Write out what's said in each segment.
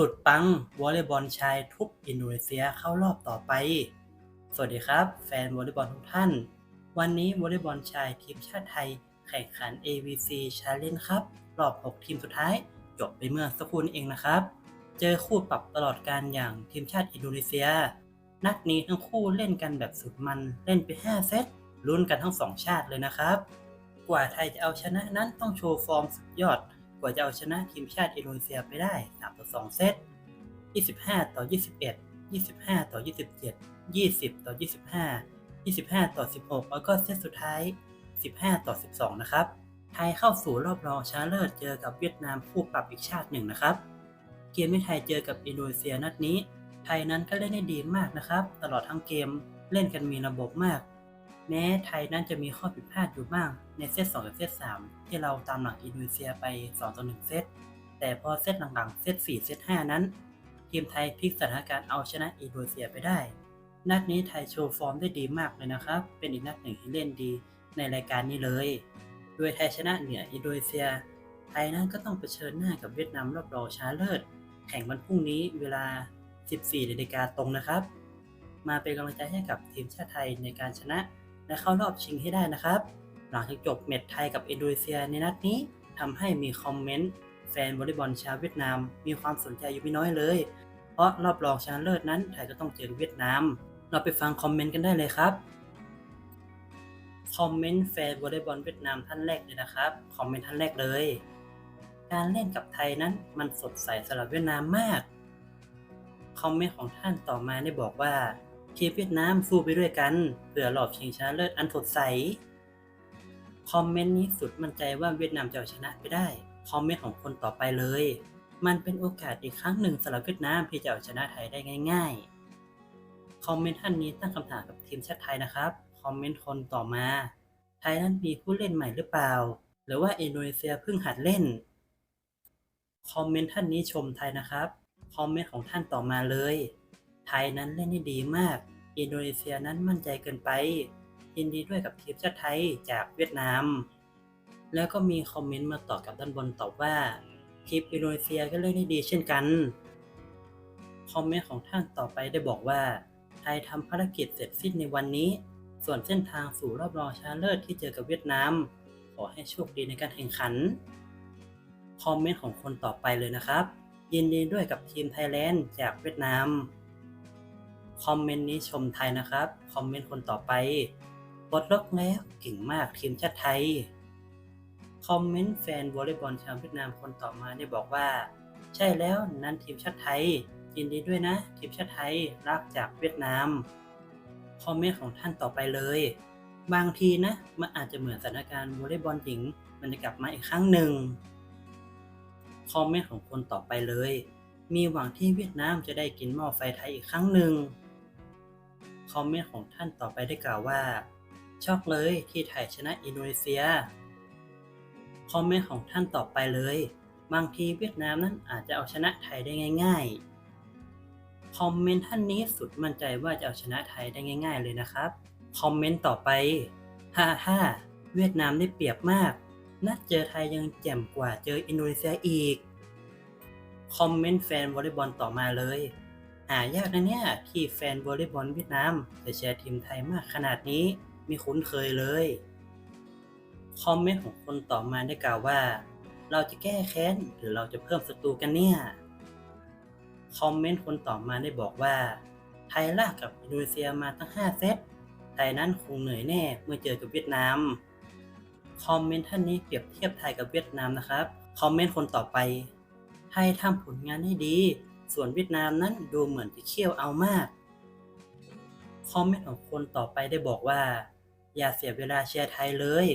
สุดปังวอลเลย์บอลชายทุบอินโดนีเซียเข้ารอบต่อไป สวัสดีครับ แฟนวอลเลย์บอลทุกท่าน วันนี้วอลเลย์บอลชายทีมชาติไทย แข่งขัน AVC Challenge ครับ รอบ 6 ทีมสุดท้าย จบไปเมื่อสักครู่นี้เองนะครับ เจอคู่ปรับตลอดการอย่างทีมชาติอินโดนีเซีย นัดนี้ทั้งคู่เล่นกันแบบสุดมันเล่นไป 5 เซตลุ้นกันทั้ง2ชาติเลยนะครับ กว่าไทยจะเอาชนะนั้นต้องโชว์ฟอร์มสุดยอด กว่าจะเอาชนะทีมชาติอินโดนีเซียไปได้ 3 ต่อ 2 เซต 25 ต่อ 21 25 ต่อ 27 20 ต่อ 25 25 ต่อ 16 แล้วก็เซตสุดท้าย 15 ต่อ 12 นะครับ ไทยเข้าสู่รอบรองชนะเลิศเจอกับเวียดนามคู่ปรับอีกชาติหนึ่งนะครับ เกมที่ไทยเจอกับอินโดนีเซียนัดนี้ ไทยนั้นก็เล่นได้ดีมากนะครับ ตลอดทั้งเกมเล่นกันมีระบบมาก แม้ไทยนั้นจะมีข้อผิดพลาดอยู่บ้างในเซต2กับเซต3 ที่เราตามหลังอินโดนีเซียไป2ต่อ1เซต แต่พอเซตหลังๆเซต4เซต5 นั้น ทีมไทยพลิกสถานการณ์เอาชนะอินโดนีเซียไปได้ นัดนี้ไทยโชว์ฟอร์มได้ดีมากเลยนะครับ เป็นอีกนัดหนึ่งที่เล่นดีในรายการนี้เลย โดยไทยชนะเหนืออินโดนีเซีย ไทยนั้นก็ต้องเผชิญหน้ากับเวียดนามรอบรองชนะเลิศ แข่งวันพรุ่งนี้เวลา 14นาฬิกาตรงนะครับ มาเป็นกำลังใจให้กับทีมชาติไทยในการชนะ และเข้ารอบชิงให้ได้นะครับ หลังจากจบเมตช์ไทยกับอินโดนีเซียในนัดนี้ทำให้มีคอมเมนต์แฟนวอลเลย์บอลชาวเวียดนาม มีความสนใจอยู่ไม่น้อยเลย เพราะรอบรองชนะเลิศนั้นไทยก็ต้องเจอเวียดนาม เราไปฟังคอมเมนต์กันได้เลยครับคอมเมนต์แฟนวอลเลย์บอลเวียดนามท่านแรกเลยนะครับคอมเมนต์ท่านแรกเลย การเล่นกับไทยนั้นมันสดใสสำหรับเวียดนามมากคอมเมนต์ของท่านต่อมาได้บอกว่า ทีมเวียดนามสู้ไปด้วยกันเพื่อรอบชิงชนะเลิศอันสดใส คอมเมนต์นี้สุดมั่นใจว่าเวียดนามจะเอาชนะไปได้ คอมเมนต์ของคนต่อไปเลย มันเป็นโอกาสอีกครั้งหนึ่งสำหรับเวียดนามที่จะเอาชนะไทยได้ง่าย ๆ คอมเมนต์ท่านนี้ตั้งคำถามกับทีมชาติไทยนะครับ คอมเมนต์คนต่อมา ไทยนั้นมีผู้เล่นใหม่หรือเปล่า หรือว่าอินโดนีเซียเพิ่งหัดเล่น คอมเมนต์ท่านนี้ชมไทยนะครับ คอมเมนต์ของท่านต่อมาเลย ไทยนั้นเล่นได้ดีมาก อินโดนีเซียนั้นมั่นใจเกินไปยินดีด้วยกับทีมชาติไทยจากเวียดนาม แล้วก็มีคอมเมนต์มาตอบกับด้านบนตอบว่าทีมอินโดนีเซียก็เล่นได้ดีเช่นกัน คอมเมนต์ของท่านต่อไปได้บอกว่า ไทยทำภารกิจเสร็จสิ้นในวันนี้ ส่วนเส้นทางสู่รอบรองชนะเลิศที่เจอกับเวียดนาม ขอให้โชคดีในการแข่งขัน คอมเมนต์ของคนต่อไปเลยนะครับ ยินดีด้วยกับทีมไทยแลนด์จากเวียดนาม คอมเมนต์นี้ชมไทยนะครับ คอมเมนต์คนต่อไปปลดล็อกแล้วเก่งมากทีมชาติไทย คอมเมนต์แฟนวอลเลย์บอลชาวเวียดนามคนต่อมาได้บอกว่า ใช่แล้วนั้นทีมชาติไทย ยินดีด้วยนะ ทีมชาติไทยรักจากเวียดนาม คอมเมนต์ของท่านต่อไปเลย บางทีนะมันอาจจะเหมือนสถานการณ์วอลเลย์บอลหญิง มันจะกลับมาอีกครั้งหนึ่ง คอมเมนต์ของคนต่อไปเลย มีหวังที่เวียดนามจะได้กินหม้อไฟไทยอีกครั้งหนึ่ง คอมเมนต์ของท่านต่อไปได้กล่าวว่า ช็อกเลยที่ไทยชนะอินโดนีเซีย คอมเมนต์ของท่านต่อไปเลย บางทีเวียดนามนั้นอาจจะเอาชนะไทยได้ง่าย ๆ คอมเมนต์ท่านนี้สุดมั่นใจว่าจะเอาชนะไทยได้ง่าย ๆ เลยนะครับ คอมเมนต์ต่อไปฮ่าฮ่าเวียดนามได้เปรียบมาก นัดเจอไทยยังแจ่มกว่าเจออินโดนีเซียอีก คอมเมนต์แฟนวอลเลย์บอลต่อมาเลย หายากนะเนี่ยที่แฟนวอลเลย์บอลเวียดนามจะเชียร์ทีมไทยมากขนาดนี้ไม่คุ้นเคยเลย คอมเมนต์ของคนต่อมาได้กล่าวว่า เราจะแก้แค้นหรือเราจะเพิ่มศัตรูกันเนี่ย คอมเมนต์คนต่อมาได้บอกว่า ไทยลากกับอินโดนีเซียมาตั้ง 5 เซต ไทยนั้นคงเหนื่อยแน่เมื่อเจอกับเวียดนาม คอมเมนต์ท่านนี้เปรียบเทียบไทยกับเวียดนามนะครับ คอมเมนต์คนต่อไป ไทยทำผลงานได้ดี ส่วนเวียดนามนั้นดูเหมือนจะเขี้ยวเอามาก คอมเมนต์ของคนต่อไปได้บอกว่า อย่าเสียเวลาเชียร์ไทยเลย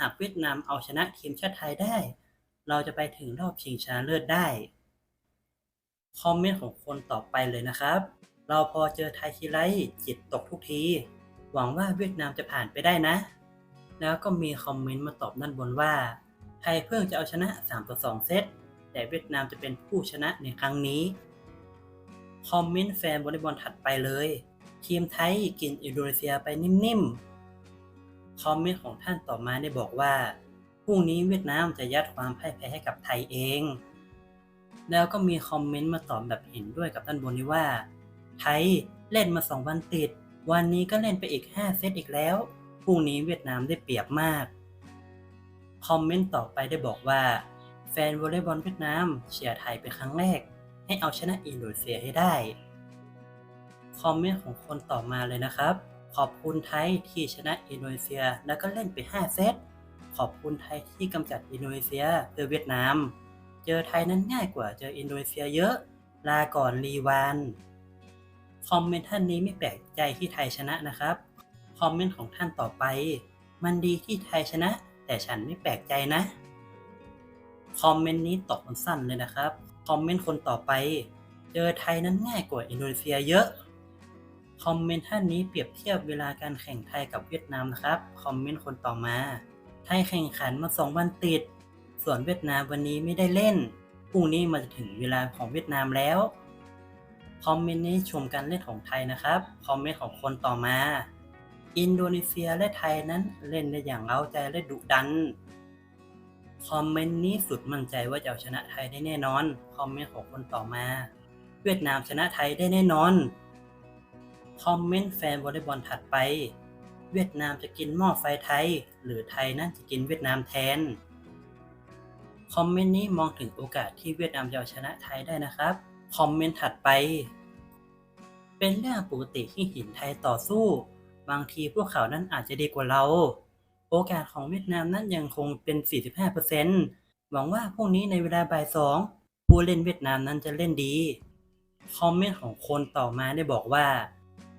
หากเวียดนามเอาชนะทีมชาติไทยได้ เราจะไปถึงรอบชิงชนะเลิศได้ คอมเมนต์ของคนต่อไปเลยนะครับ เราพอเจอไทยทีไรจิตตกทุกที หวังว่าเวียดนามจะผ่านไปได้นะ แล้วก็มีคอมเมนต์มาตอบด้านบนว่าไทยเพิ่งจะเอาชนะ3ต่อ2เซตแต่เวียดนามจะเป็นผู้ชนะในครั้งนี้ คอมเมนต์แฟนวอลเลย์บอลถัดไปเลย ทีมไทยกินอินโดนีเซียไปนิ่มๆ คอมเมนต์ของท่านต่อมาได้บอกว่าพรุ่งนี้เวียดนามจะยัดความพ่ายแพ้ให้กับไทยเอง แล้วก็มีคอมเมนต์มาตอบแบบเห็นด้วยกับด้านบนนี้ว่า ไทยเล่นมาสองวันติด วันนี้ก็เล่นไปอีก 5 เซตอีกแล้ว พรุ่งนี้เวียดนามได้เปรียบมาก คอมเมนต์ต่อไปได้บอกว่า แฟนวอลเลย์บอลเวียดนามเชียร์ไทยเป็นครั้งแรก ให้เอาชนะอินโดนีเซียให้ได้ คอมเมนต์ของคนต่อมาเลยนะครับ ขอบคุณไทยที่ชนะอินโดนีเซียแล้วก็เล่นไป 5 เซต ขอบคุณไทยที่กำจัดอินโดนีเซียเพื่อเวียดนาม เจอไทยนั้นง่ายกว่าเจออินโดนีเซียเยอะ ลาก่อนรีวานคอมเมนต์ท่านนี้ไม่แปลกใจที่ไทยชนะนะครับ คอมเมนต์ของท่านต่อไป มันดีที่ไทยชนะ แต่ฉันไม่แปลกใจนะ คอมเมนต์นี้ตอบสั้นเลยนะครับ คอมเมนต์คนต่อไป เจอไทยนั้นง่ายกว่าอินโดนีเซียเยอะ คอมเมนต์ท่านนี้เปรียบเทียบเวลาการแข่งไทยกับเวียดนามนะครับ คอมเมนต์คนต่อมา ไทยแข่งขันมาสองวันติด ส่วนเวียดนามวันนี้ไม่ได้เล่น พรุ่งนี้มันจะถึงเวลาของเวียดนามแล้ว คอมเมนต์นี้ชมการเล่นของไทยนะครับ คอมเมนต์ของคนต่อมา อินโดนีเซียและไทยนั้นเล่นได้อย่างเล้าใจและดุดัน คอมเมนต์นี้สุดมั่นใจว่าจะเอาชนะไทยได้แน่นอน คอมเมนต์ของคนต่อมา เวียดนามชนะไทยได้แน่นอน คอมเมนต์แฟนวอลเลย์บอลถัดไป เวียดนามจะกินหม้อไฟไทย หรือไทยนั่นจะกินเวียดนามแทน คอมเมนต์นี้มองถึงโอกาสที่เวียดนามจะเอาชนะไทยได้นะครับ คอมเมนต์ถัดไป เป็นเรื่องปกติที่หินไทยต่อสู้ บางทีพวกเขานั้นอาจจะดีกว่าเรา โอกาสของเวียดนามนั้นยังคงเป็น 45%หวังว่าพรุ่งนี้ในเวลาบ่ายสองผู้เล่นเวียดนามนั้นจะเล่นดี คอมเมนต์ของคนต่อมาได้บอกว่า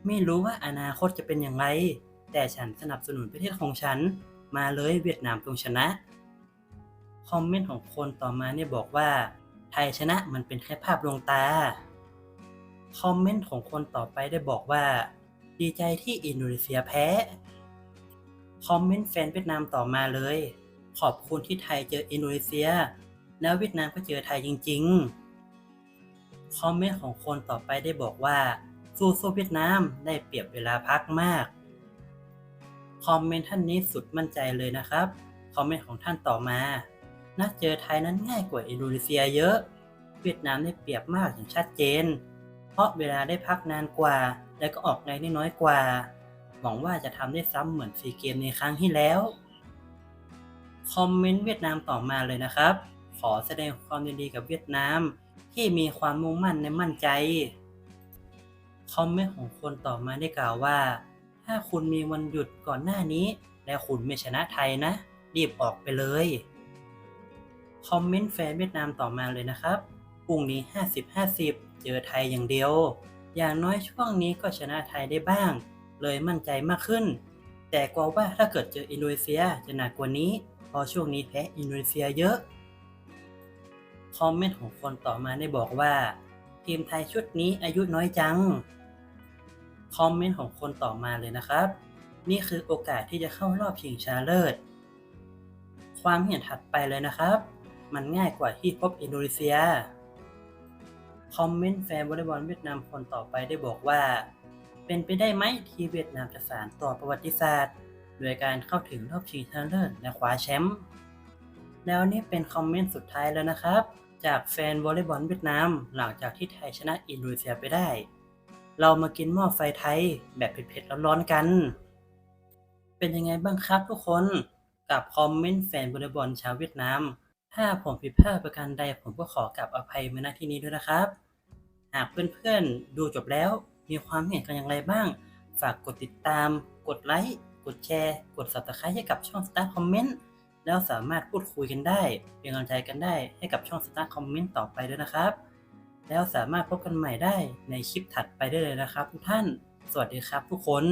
ไม่รู้ว่าอนาคตจะเป็นอย่างไร แต่ฉันสนับสนุนประเทศของฉัน มาเลยเวียดนามต้องชนะ คอมเมนต์ของคนต่อมาเนี่ยบอกว่า ไทยชนะมันเป็นแค่ภาพลวงตา คอมเมนต์ของคนต่อไปได้บอกว่า ดีใจที่อินโดนีเซียแพ้ คอมเมนต์แฟนเวียดนามต่อมาเลย ขอบคุณที่ไทยเจออินโดนีเซีย แล้วเวียดนามก็เจอไทยจริง ๆ คอมเมนต์ของคนต่อไปได้บอกว่าสู้โซเวียดนามได้เปรียบเวลาพักมาก คอมเมนต์ท่านนี้สุดมั่นใจเลยนะครับ คอมเมนต์ของท่านต่อมา นัดเจอไทยนั้นง่ายกว่าอินโดนีเซียเยอะ เวียดนามได้เปรียบมากอย่างชัดเจน เพราะเวลาได้พักนานกว่า และก็ออกแรงได้น้อยกว่า หวังว่าจะทำได้ซ้ำเหมือนซีเกมในครั้งที่แล้ว คอมเมนต์เวียดนามต่อมาเลยนะครับ ขอแสดงความยินดีกับเวียดนาม ที่มีความมุ่งมั่นในมั่นใจ คอมเมนต์ของคนต่อมาได้กล่าวว่า ถ้าคุณมีวันหยุดก่อนหน้านี้ และคุณไม่ชนะไทยนะ รีบออกไปเลย คอมเมนต์แฟนเวียดนามต่อมาเลยนะครับพรุ่งนี้ 50-50 เจอไทยอย่างเดียว อย่างน้อยช่วงนี้ก็ชนะไทยได้บ้าง เลยมั่นใจมากขึ้น แต่กลัวว่าถ้าเกิดเจออินโดนีเซียจะหนักกว่านี้เพราะช่วงนี้แพ้อินโดนีเซียเยอะ คอมเมนต์ของคนต่อมาได้บอกว่า ทีมไทยชุดนี้อายุน้อยจัง คอมเมนต์ของคนต่อมาเลยนะครับ นี่คือโอกาสที่จะเข้ารอบชิงชนะเลิศ ความเห็นถัดไปเลยนะครับ มันง่ายกว่าที่พบอินโดนีเซีย คอมเมนต์แฟนวอลเลย์บอลเวียดนามคนต่อไปได้บอกว่า เป็นไปได้ไหมที่เวียดนามจะสานต่อประวัติศาสตร์ โดยการเข้าถึงรอบชิงชนะเลิศและคว้าแชมป์แล้วนี่เป็นคอมเมนต์สุดท้ายแล้วนะครับ จากแฟนวอลเลย์บอลเวียดนามหลังจากที่ไทยชนะอินโดนีเซียไปได้ เรามากินหม้อไฟไทยแบบเผ็ดๆร้อนๆกัน เป็นยังไงบ้างครับทุกคนกับคอมเมนต์แฟนวอลเลย์บอลชาวเวียดนามถ้าผมผิดพลาดประการใดผมก็ขอกลับอภัยมาณที่นี้ด้วยนะครับ หากเพื่อนๆดูจบแล้ว มีความเห็นกันอย่างไรบ้าง ฝากกดติดตาม กดไลค์กดแชร์ กด subscribe ให้กับช่อง Star Comment แล้วสามารถพูดคุยกันได้ เป็นกำลังใจกันได้ให้กับช่อง Star Comment ต่อไปด้วยนะครับ แล้วสามารถพบกันใหม่ได้ในคลิปถัดไปได้เลยนะครับทุกท่าน สวัสดีครับทุกคน